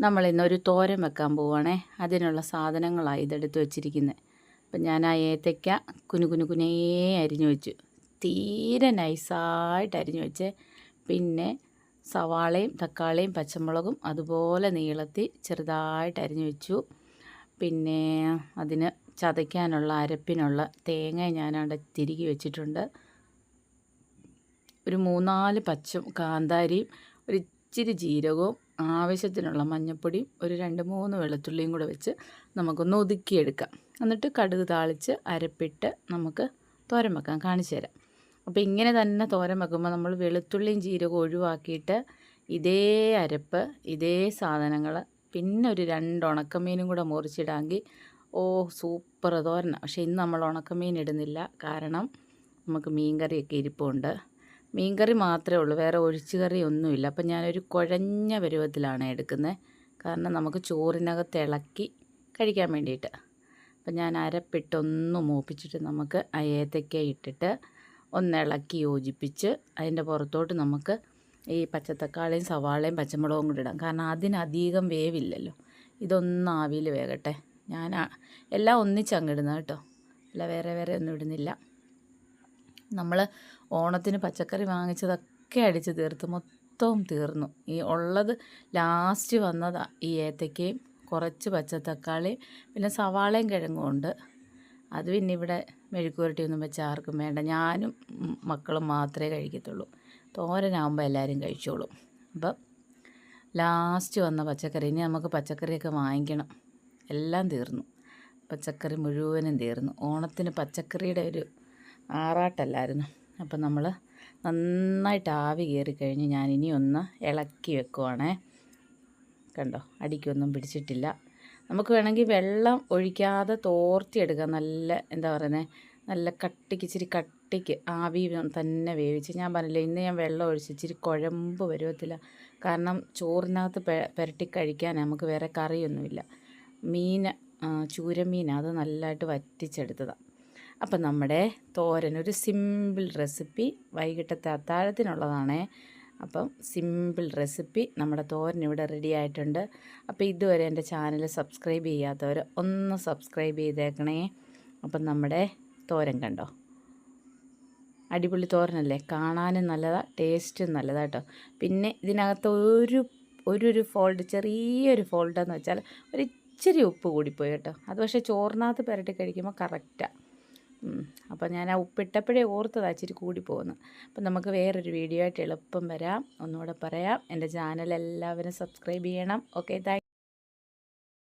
നമ്മൾ ഇന്നൊരു തോരൻ വെക്കാൻ പോവുകയാണേ അതിനുള്ള സാധനങ്ങളാണ് ഇതെടുത്ത് വെച്ചിരിക്കുന്നത് അപ്പം ഞാൻ ആ ഏത്തയ്ക്ക കുനു കുനു കുനേ അരിഞ്ഞു വെച്ചു. തീരെ നൈസായിട്ട് അരിഞ്ഞു വെച്ച്. പിന്നെ സവാളയും തക്കാളിയും പച്ചമുളകും അതുപോലെ നീളത്തി ചെറുതായിട്ട് അരിഞ്ഞു വെച്ചു. പിന്നെ അതിന് ചതയ്ക്കാനുള്ള അരപ്പിനുള്ള തേങ്ങ ഞാനവിടെ തിരികെ വെച്ചിട്ടുണ്ട്. ഒരു മൂന്നാൽ പച്ച കാന്താരിയും ഒരു ഇച്ചിരി ജീരകവും ആവശ്യത്തിനുള്ള മഞ്ഞൾപ്പൊടിയും ഒരു രണ്ട് മൂന്ന് വെളുത്തുള്ളിയും കൂടെ വെച്ച് നമുക്കൊന്ന് ഒതുക്കിയെടുക്കാം. എന്നിട്ട് കടുക് താളിച്ച് അരപ്പിട്ട് നമുക്ക് തോരൻ വെക്കാൻ കാണിച്ചു തരാം. അപ്പോൾ ഇങ്ങനെ തന്നെ തോരൻ വെക്കുമ്പോൾ നമ്മൾ വെളുത്തുള്ളിയും ജീരകവും ഒഴിവാക്കിയിട്ട് ഇതേ അരപ്പ് ഇതേ സാധനങ്ങൾ പിന്നെ ഒരു രണ്ട് ഉണക്കമീനും കൂടെ മുറിച്ചിടാമെങ്കിൽ ഓ സൂപ്പർ തോരന. പക്ഷേ ഇന്ന് നമ്മൾ ഉണക്കമീൻ ഇടുന്നില്ല. കാരണം നമുക്ക് മീൻ കറിയൊക്കെ ഇരിപ്പുണ്ട്. മീൻകറി മാത്രമേ ഉള്ളൂ. വേറെ ഒഴിച്ചു കറി ഒന്നുമില്ല അപ്പം ഞാനൊരു കുഴഞ്ഞ പരുവത്തിലാണ് എടുക്കുന്നത്. കാരണം നമുക്ക് ചോറിനകത്ത് ഇളക്കി കഴിക്കാൻ വേണ്ടിയിട്ട്. അപ്പം ഞാൻ അരപ്പിട്ടൊന്ന് മൂപ്പിച്ചിട്ട് നമുക്ക് ആ ഏത്തയ്ക്ക ഇട്ടിട്ട് ഒന്ന് ഇളക്കി യോജിപ്പിച്ച് അതിന്റെ പുറത്തോട്ട് നമുക്ക് ഈ പച്ചത്തക്കാളിയും സവാളയും പച്ചമുളകും കൂടി ഇടാം. കാരണം അതിനധികം വേവില്ലല്ലോ. ഇതൊന്ന് ആവിയിൽ വേകട്ടെ. ഞാൻ എല്ലാം ഒന്നിച്ചങ്ങിടുന്ന കേട്ടോ. അല്ല വേറെ വേറെ ഒന്നും ഇടുന്നില്ല. നമ്മൾ ഓണത്തിന് പച്ചക്കറി വാങ്ങിച്ചതൊക്കെ അടിച്ച് തീർത്ത് മൊത്തവും തീർന്നു. ഈ ഉള്ളത് ലാസ്റ്റ് വന്നതാ ഈ ഏത്തയ്ക്കയും കുറച്ച് പച്ചത്തക്കാളി പിന്നെ സവാളയും കിഴങ്ങും ഉണ്ട് അത് പിന്നെ ഇവിടെ മെഴുക്കുവരട്ടിയൊന്നും വെച്ച് ആർക്കും വേണ്ട. ഞാനും മക്കളും മാത്രമേ കഴിക്കത്തുള്ളൂ. തോരനാകുമ്പോൾ എല്ലാവരും കഴിച്ചോളും. അപ്പം ലാസ്റ്റ് വന്ന പച്ചക്കറി ഇനി നമുക്ക് പച്ചക്കറിയൊക്കെ വാങ്ങിക്കണം. എല്ലാം തീർന്നു. പച്ചക്കറി മുഴുവനും തീർന്നു. ഓണത്തിന് പച്ചക്കറിയുടെ ഒരു ആറാട്ടല്ലായിരുന്നു. അപ്പം നമ്മൾ നന്നായിട്ട് ആവി കയറി കഴിഞ്ഞ് ഞാൻ ഇനി ഒന്ന് ഇളക്കി വെക്കുവാണേ. കണ്ടോ? അടിക്കൊന്നും പിടിച്ചിട്ടില്ല. നമുക്ക് വേണമെങ്കിൽ വെള്ളം ഒഴിക്കാതെ തോർത്തിയെടുക്കാം. നല്ല എന്താ പറയുന്നത് നല്ല കട്ടിക്ക് ഇച്ചിരി കട്ടിക്ക് ആവി തന്നെ വേവിച്ച്. ഞാൻ പറഞ്ഞില്ല ഇന്ന് ഞാൻ വെള്ളം ഒഴിച്ച് ഇച്ചിരി കുഴമ്പ് വരുവത്തില്ല കാരണം ചോറിനകത്ത് പുരട്ടി കഴിക്കാൻ നമുക്ക് വേറെ കറിയൊന്നുമില്ല. മീൻ ചൂരമീൻ അത് നല്ലതായിട്ട് വറ്റിച്ചെടുത്തതാണ് അപ്പം നമ്മുടെ തോരൻ ഒരു സിമ്പിൾ റെസിപ്പി വൈകിട്ടത്തെ അത്താഴത്തിനുള്ളതാണേ. അപ്പം സിമ്പിൾ റെസിപ്പി നമ്മുടെ തോരൻ ഇവിടെ റെഡി ആയിട്ടുണ്ട്. അപ്പോൾ ഇതുവരെ എന്റെ ചാനൽ സബ്സ്ക്രൈബ് ചെയ്യാത്തവർ ഒന്ന് സബ്സ്ക്രൈബ് ചെയ്തേക്കണേ. അപ്പം നമ്മുടെ തോരൻ കണ്ടോ? അടിപൊളി തോരനല്ലേ? കാണാനും നല്ലതാണ് ടേസ്റ്റും നല്ലതാണ് കേട്ടോ. പിന്നെ ഇതിനകത്ത് ഒരു ഒരു ഫോൾഡ് ചെറിയൊരു ഫോൾഡെന്ന് വെച്ചാൽ ഒരു ഇച്ചിരി ഉപ്പ് കൂടിപ്പോയി കേട്ടോ. അത് പക്ഷേ ചോറിനകത്ത് പുരട്ടി കഴിക്കുമ്പോൾ കറക്റ്റാണ് അപ്പോൾ ഞാൻ ആ ഉപ്പിട്ടപ്പോഴേ ഓർത്തതാ ഇച്ചിരി കൂടി പോകുന്നു അപ്പം നമുക്ക് വേറൊരു വീഡിയോ ആയിട്ട് എളുപ്പം വരാം. ഒന്നുകൂടെ പറയാം. എന്റെ ചാനൽ എല്ലാവരും സബ്സ്ക്രൈബ് ചെയ്യണം. Okay thank